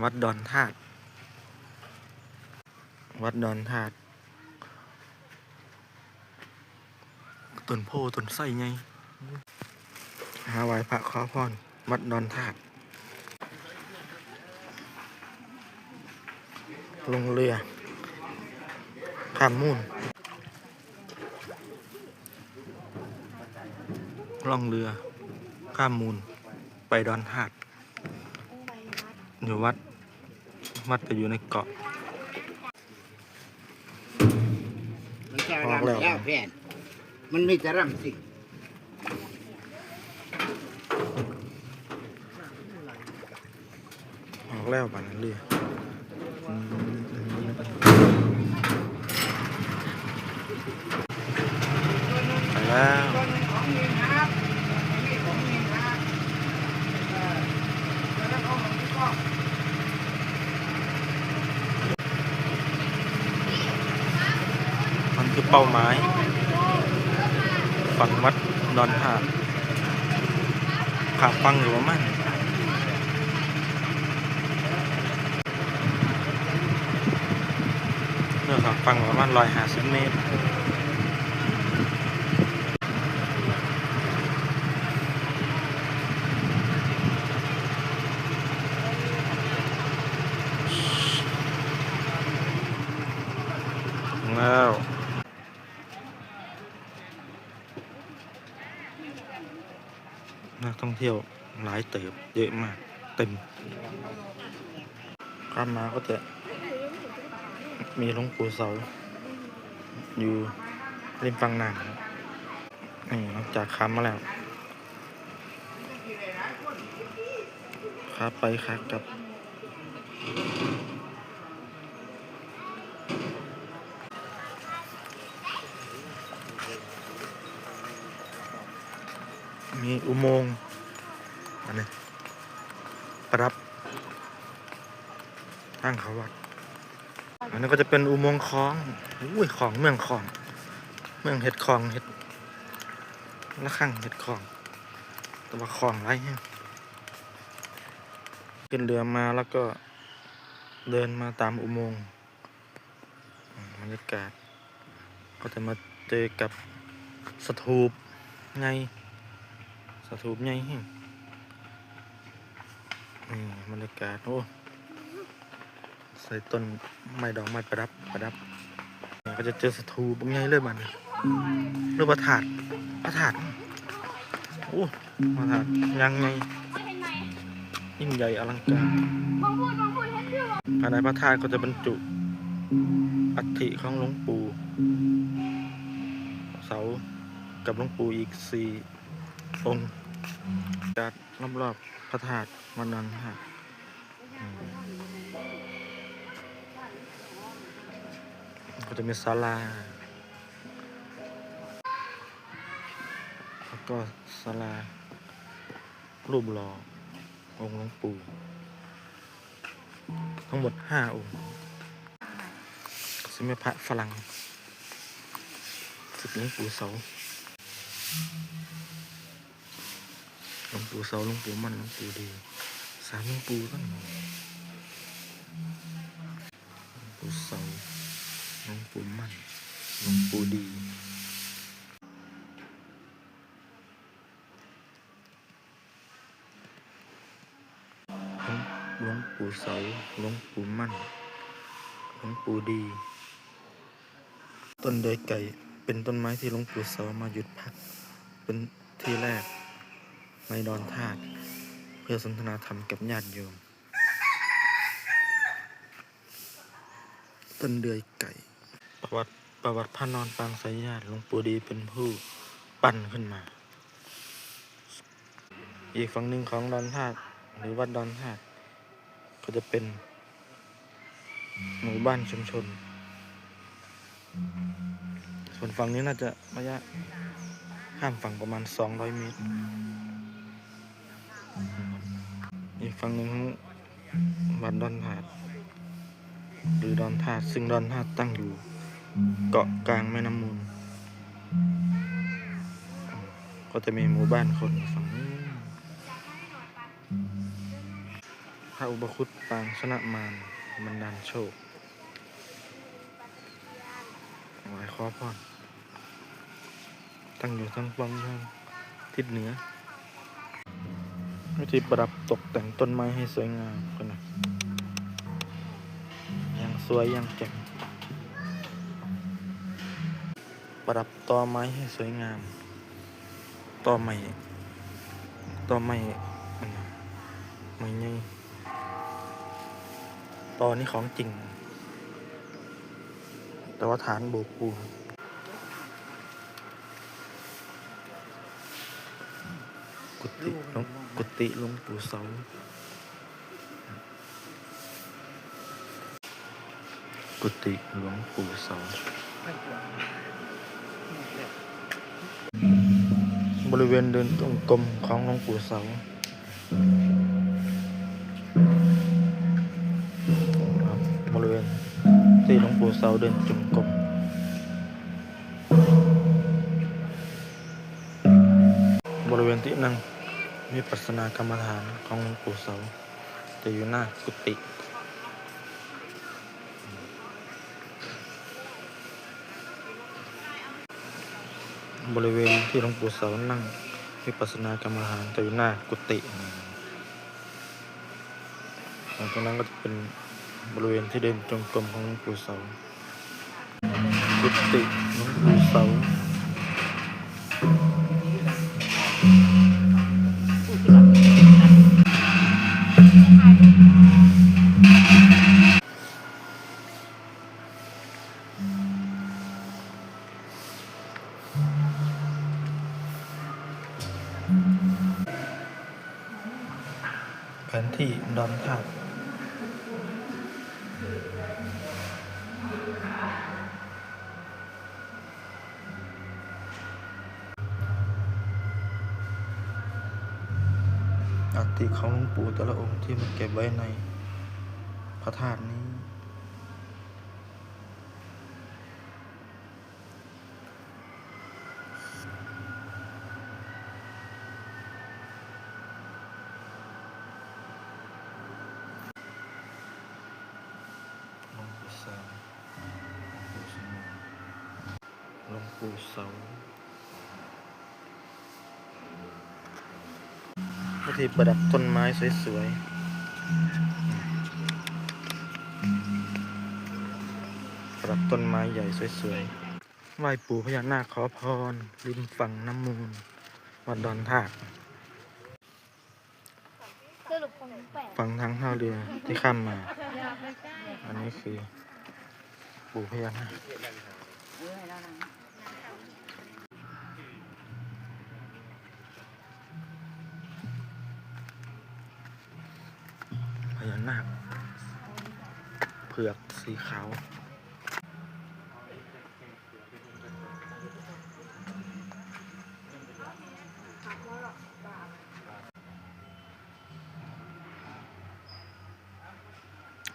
วัดดอนธาตุวัดดอนธาตุต้นโพต้นไส้ไงหาไหว้พระขอพรวัดดอนธาตุลงเรือข้ามมูลล่องเรือข้ามมูล ไปดอนธาตุ อยู่วัด วัดก็อยู่ในเกาะ มันจะออกรำแล้วแล้วแผ่นมันมีแต่รำสิออกแล้วบ้านนั้นเรืออืมไปแล้ว ต้นของเงินครับนี่ของเงินครับเออแล้วก็ของพี่ก้อง มันคือ เป้าหมาย ฝั่งวัดดอนหาดขาฟังหรือว่ามั่นเรื่องขาฟังประมาณร้อยหาสิบเมตรแล้วนัก เที่ยวหลายเติบเยอะมาก เต็มข้ามมาก็จะ มีหลวงปู่เสา อยู่ริมฝั่งน้ำนี่นอกจากข้ามมาแล้วครับไปครับกลับมีอุโมงค์ อันนี้ประดับทางเขาวัด อันนี้ก็จะเป็นอุโมงค์คลองอุ้ยของเมืองคลอง เมืองเห็ดคลองเห็ดละข้างเห็ดคลองแต่ว่าคลองไรเนี่ยขึ้นเรือมาแล้วก็เดินมาตามอุโมงค์บรรยากาศ ก็จะมาเจอกับสถูปไงสถูปใหญ่แฮง นี่บรรยากาศโอ้ใส่ต้นไม้ดอกไม้ประดับประดับก็จะเจอสถูปใหญ่เลยมันรูประธาตุพระธาตุโอ้พระธาตุยังไงยิ่งใหญ่อลังการภายในพระธาตุก็จะบรรจุอัฐิของหลวงปู่เสากับหลวงปู่อีกสี่องค์ จัดรอบๆพระธาตุวันนั้นฮะก็จะมีศาลา แล้วก็ศาลา รูปหล่อองค์หลวงปู่ทั้งหมดห้าองค์สมัยพระฝรั่งสึกหลวงปู่เสา หลวง ปู่เสาหลวงปู่มันหลวงปู่ดีสามหลวงปู่ตั้งหลวงปู่เสาหลวงปู่มันหลวงปู่ดีหลวงปู่เสาหลวงปู่มันหลวงปู่ดี ต้นเดยไก่เป็นต้นไม้ที่หลวงปู่เสามาหยุดพัก เป็นที่แรก ในดอนธาตุเพื่อสนทนาธรรมกับญาติโยม ต้นเดือยไก่ ประวัติประวัติพระนอนปางสายญาติหลวงปู่ดีเป็นผู้ปั้นขึ้นมา อีกฝั่งหนึ่งของดอนธาตุหรือวัดดอนธาตุก็จะเป็น หมู่บ้านชุมชน ส่วนฝั่งนี้น่าจะระยะข้ามฝั่งประมาณ 200 เมตร อีกฝั่งหนึ่งวัดดอนธาตุหรือดอนธาตุซึ่งดอนธาตุตั้งอยู่ เกาะกลางแม่น้ำมูล ก็จะมีหมู่บ้านคนฝั่งนี้พระอุปคุตปางชนะมารบันดาลโชคไหวขอพรตั้งอยู่ทั้งฟังทางทิศเหนือ วิธีประดับตกแต่งต้นไม้ให้สวยงามกันนะยังสวยยังแจ่มประดับตอไม้ให้สวยงามตอไม้ตอไม้ไม้ใหญ่ตอนี้ของจริง แต่ว่าฐานโบกปูกุฏิหลวง กุฏิหลวงปู่เสากุฏิหลวงปู่เสาบริเวณเดินตรงกลมของหลวงปู่เสาครับบริเวณที่หลวงปู่เสาเดินจงกรมบริเวณที่นั่ง มีปัสนากรรมฐานของหลวงปู่เสา จะอยู่หน้ากุฏิบริเวณที่หลวงปู่เสานั่งวิปัสสนากรรมฐานจะอยู่หน้ากุฏิหลังจากนั้นก็จะเป็นบริเวณที่เดินจงกรมของหลวงปู่เสากุฏิหลวงปู่เสา ที่ดอนธาตุอัฐิของหลวงปู่แต่ละองค์ที่มันเก็บไว้ในพระธาตุนี้ หลวงปู่เสา หลวงปู่เสาวิธีประดับต้นไม้สวยๆ ประดับต้นไม้ใหญ่สวยๆ ไหว้ปู่พญานาคขอพร ริมฝั่งน้ำมูล วัดดอนธาตุสรุปคงแปดฝั่งทางท่าเรือที่ข้ามมา อันนี้คือ ปู่พญานาค เผือกสีขาว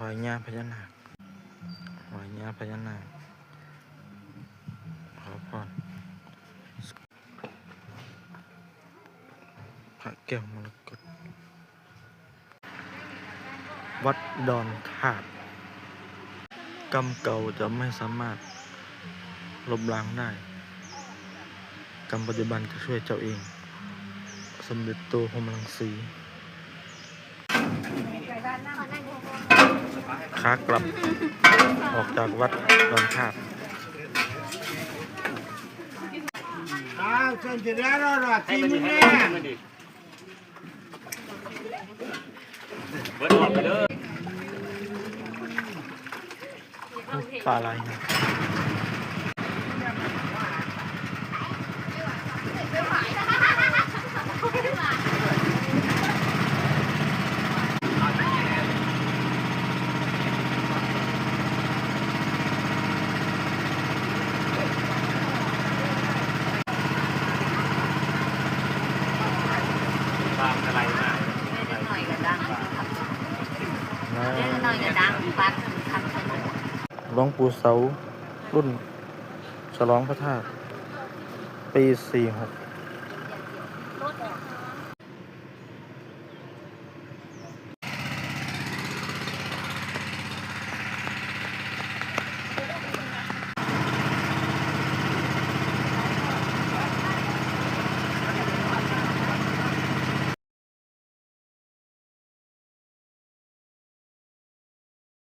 วายญาพญานาควายญาพญานาคขอพรพระแก้วมรกตวัดดอนธาตุ กรรมเก่าจะไม่สามารถลบล้างได้ กรรมปัจจุบันจะช่วยเจ้าเอง สมเด็จโตพรหมรังสี ขากลับ ออกจากวัดดอนธาตุอ้าวเส้นจะได้รอดทีมึงแน่ปลา อะไรนะ ตามอะไรมา หน่อยก็ดัง นะ หน่อยก็ดังปัดทำสนุก หล วงปู่เสารุ่นฉลองพระธาตุปีสี่หก